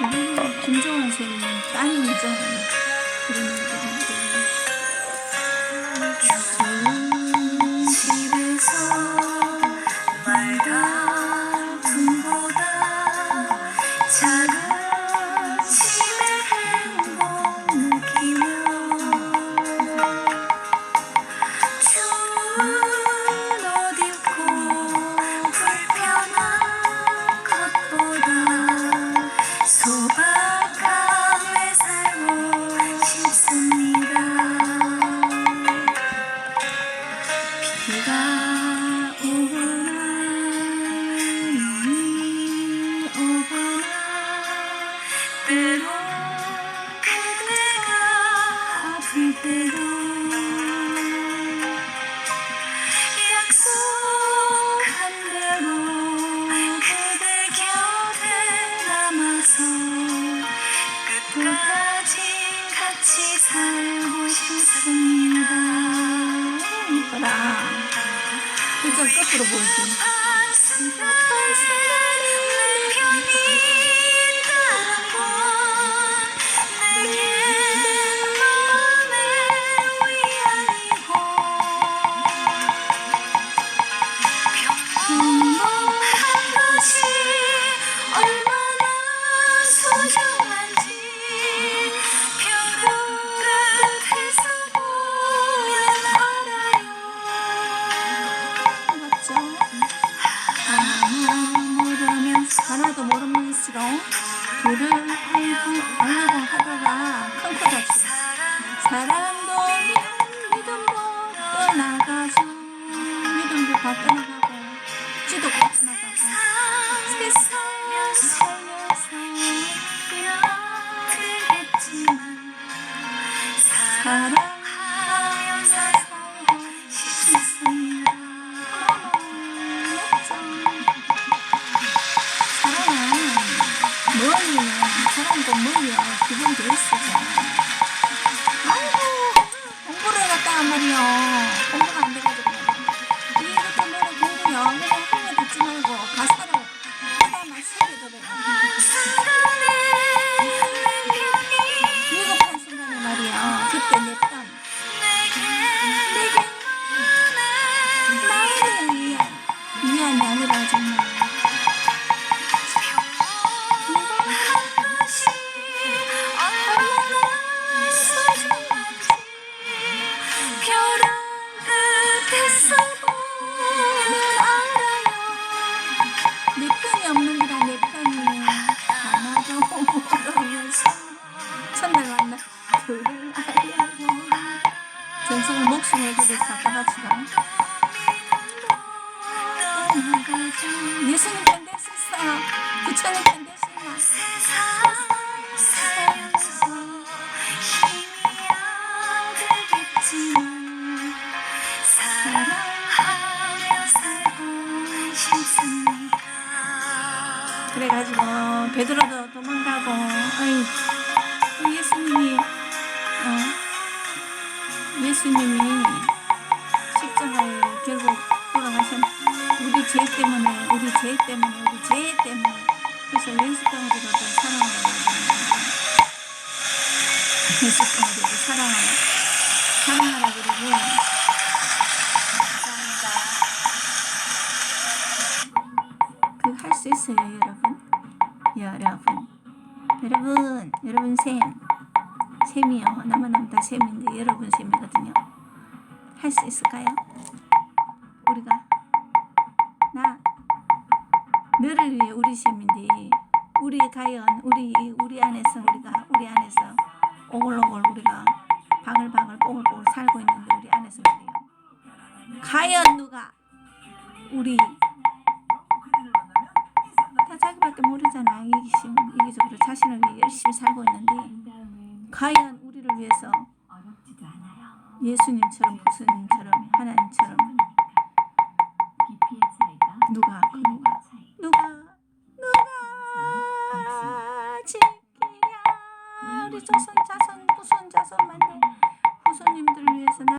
네, 김종환 선생님 따님이잖아요. 네, 그러는 거같요 이 살고 싶습니다. 이뻐라. 그좀 거꾸로 보여줘 둘을 알고 알고 하다가 큰코 다치고 사랑도 믿음, 믿음도 떠나가죠. 믿음도 다 떠나가고 지도 다 떠나가고. 세상 살면서 힘들겠지만 사랑 사랑도 멀리야. 기본 돼 있어. 아이고 공부를 해갔다 말이야. 공부가 안 돼가지고. 이것도 너는 공부야 그냥 흥에 듣지 말고 가사를 하나만 새겨들어 위급한 순간에 말이야. 그때 내편 내게 마음의 위안 위안이 아니라 정말 예수님 편될 수 있어요 부처님 편될 수 있나 그래가지고 베드로도 도망가고 어이 예수님이 어, 예수님이 십자가에 결국 돌아가신 우리 죄 때문에 우리 죄 때문에 우리 죄 때문에 그래서 예수 덩어리로 더 사랑하라고 그러는 예수 덩어리로 사랑하라 사랑하라 그러고. 그 할 수 있어요 여러분? 여러분. 여러분 여러분 샘 샘이요. 나만 하면 다 샘인데 여러분 샘이거든요. 할 수 있을까요? 위해 우리 과연 우리 우리 안에서 우리가 우리 안에서 오글오글 우리가 바글바글 뽀글뽀글 살고 있는데 우리 안에서 말이에요. 과연 누가? 우리. 다 자기밖에 모르잖아. 이기심 이기적으로 자신을 위해 열심히 살고 있는데 과연 우리를 위해서 예수님처럼 부처님처럼 하나님처럼 지키